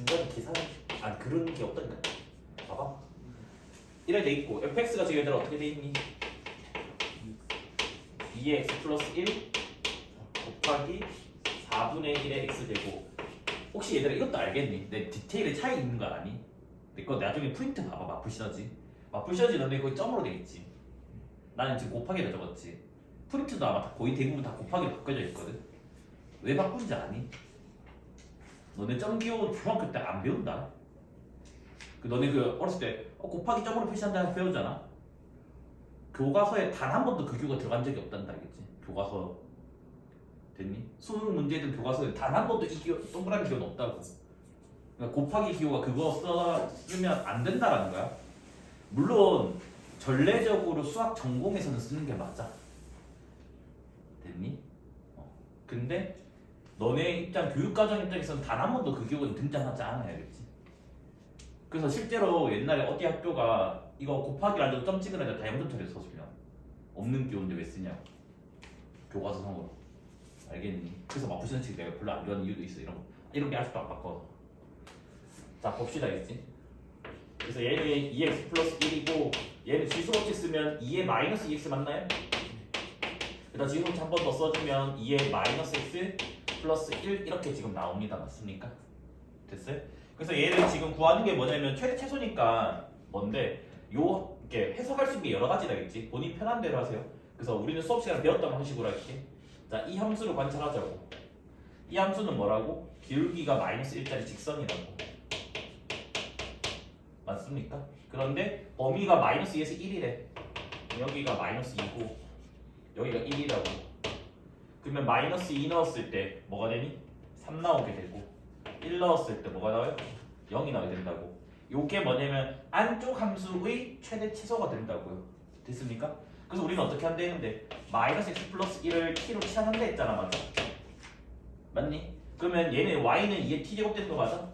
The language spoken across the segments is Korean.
중간에 계산 안 그런 게 없다니까 봐봐. 이래 돼 있고 fx가 지금 얘들아 어떻게 돼 있니? 2x 플러스 1 곱하기 4분의 1의 x 되고 혹시 얘들아 이것도 알겠니? 내 디테일에 차이 있는 거 아니? 내 거 나중에 프린트 봐봐 마플 시너지. 마플 시너지 너네 거기 점으로 되겠지. 나는 지금 곱하기를 적었지. 프린트도 아마 다 거의 대부분 다 곱하기로 바꿔져 있거든. 왜 바꾼지 아니? 너네 점 기호 중학교 때 안 배운다 그 너네 그 어렸을 때 어, 곱하기 점으로 표시한다 배우잖아 교과서에 단 한 번도 그 기호가 들어간 적이 없단다 알겠지? 교과서 됐니? 수능 문제든 교과서에 단 한 번도 이 기호 동그라미 기호는 없다고 그러니까 곱하기 기호가 그거 써 쓰면 안 된다라는 거야 물론 전례적으로 수학 전공에서는 쓰는 게 맞아 됐니? 어. 근데 너네 입장 교육과정 입장에서는 단 한 번도 그 기호가 등장하지 않아야 겠지 그래서 실제로 옛날에 어디 학교가 이거 곱하기를 안점 찍은 애들 다 영전처리에 써주면 없는 기호인데 왜 쓰냐고 교과서상으로 알겠니? 그래서 마푸시는 책 내가 별로 안 좋아하는 이유도 있어 이런 거 이런 게 아직도 안 바꿔 자 봅시다 알겠지? 그래서 얘는 2x 플러스 1이고 얘는 지수법칙 쓰면 2의 마이너스 2x 맞나요? 일단 지수법칙 한 번 더 써주면 2의 마이너스 x 플러스 1 이렇게 지금 나옵니다. 맞습니까? 됐어요? 그래서 얘를 지금 구하는 게 뭐냐면 최대 최소니까 뭔데? 요 이렇게 해석할 수 있는 게 여러 가지다 겠지? 본인 편한 대로 하세요. 그래서 우리는 수업 시간에 배웠던 방식으로 할게. 자 이 함수를 관찰하자고. 이 함수는 뭐라고? 기울기가 마이너스 1짜리 직선이라고. 맞습니까? 그런데 범위가 마이너스 2에서 1이래. 여기가 마이너스 2고 여기가 1이라고 그러면 마이너스 2 넣었을 때 뭐가 되니? 3 나오게 되고 1 넣었을 때 뭐가 나와요? 0이 나오게 된다고 요게 뭐냐면 안쪽 함수의 최대 최소가 된다고요 됐습니까? 그래서 우리는 어떻게 한다는데 마이너스 x 플러스 1을 t로 치환한다 했잖아 맞아? 맞니? 그러면 얘는 y는 2의 t제곱 되는 거 맞아?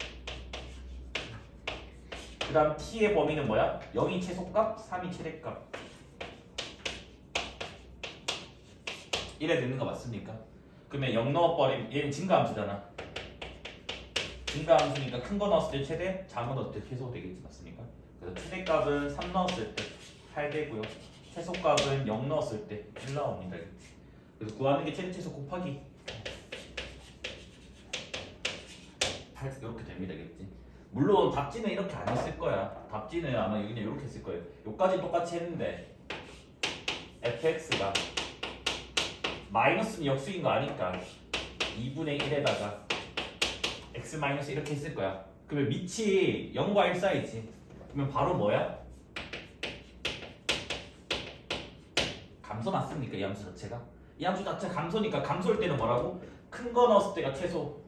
그 다음 t의 범위는 뭐야? 0이 최소값, 3이 최대값 이래 되는 거 맞습니까? 그러면 0 넣어버리면 얘는 증가함수잖아. 증가함수니까 큰 거 넣었을 때 최대, 작은 거 넣었을 때 최소 되겠지 맞습니까? 그래서 최대값은 3 넣었을 때 8 되고요. 최소값은 0 넣었을 때 1 나옵니다 그래서 구하는 게 최대 최소 곱하기. 8 이렇게 됩니다 겠지 물론 답지는 이렇게 안 했을 거야. 답지는 아마 여기는 이렇게 했을 거예요. 요까지 똑같이 했는데 fx가 마이너스는 역수인 거 아니까 2분의 1에다가 x 마이너스 이렇게 했을 거야. 그러면 밑이 0과 1 사이지. 그러면 바로 뭐야? 감소 맞습니까? 이 함수 자체가? 이 함수 자체 감소니까 감소일 때는 뭐라고? 큰 거 넣었을 때가 최소.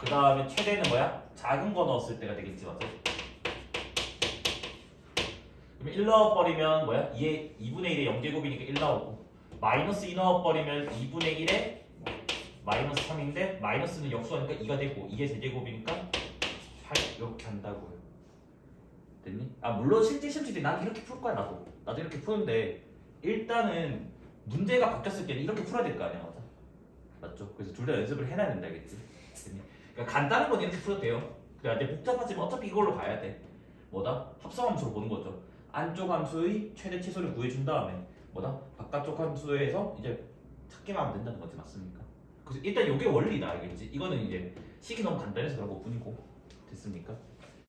그 다음에 최대는 뭐야? 작은 거 넣었을 때가 되겠지 맞아? 그러면 1 넣어버리면 뭐야? 2의 2분의 1의 0제곱이니까 1 나오고 마이너스 2 넣어버리면 2분의 1에 마이너스 3인데 마이너스는 역수하니까 2가 되고 이게 제제곱이니까 8 이렇게 한다고요 됐니? 아 물론 실제 시험 칠때 난 이렇게 풀 거야 나도 나도 이렇게 푸는데 일단은 문제가 바뀌었을 때는 이렇게 풀어야 될 거 아니야 맞아? 맞죠? 그래서 둘 다 연습을 해놔야 된다 겠지? 그러니까 간단한 건 이렇게 풀어도 돼요 그래 이제 복잡하지만 어차피 이걸로 가야 돼 뭐다? 합성함수로 보는 거죠 안쪽 함수의 최대 최소를 구해준 다음에 뭐다? 바깥쪽 함수에서 이제 찾기만 하면 된다는 거지 맞습니까? 그래서 일단 이게 원리다 알겠지? 이거는 이제 식이 너무 간단해서 그런 것 뿐이고 됐습니까?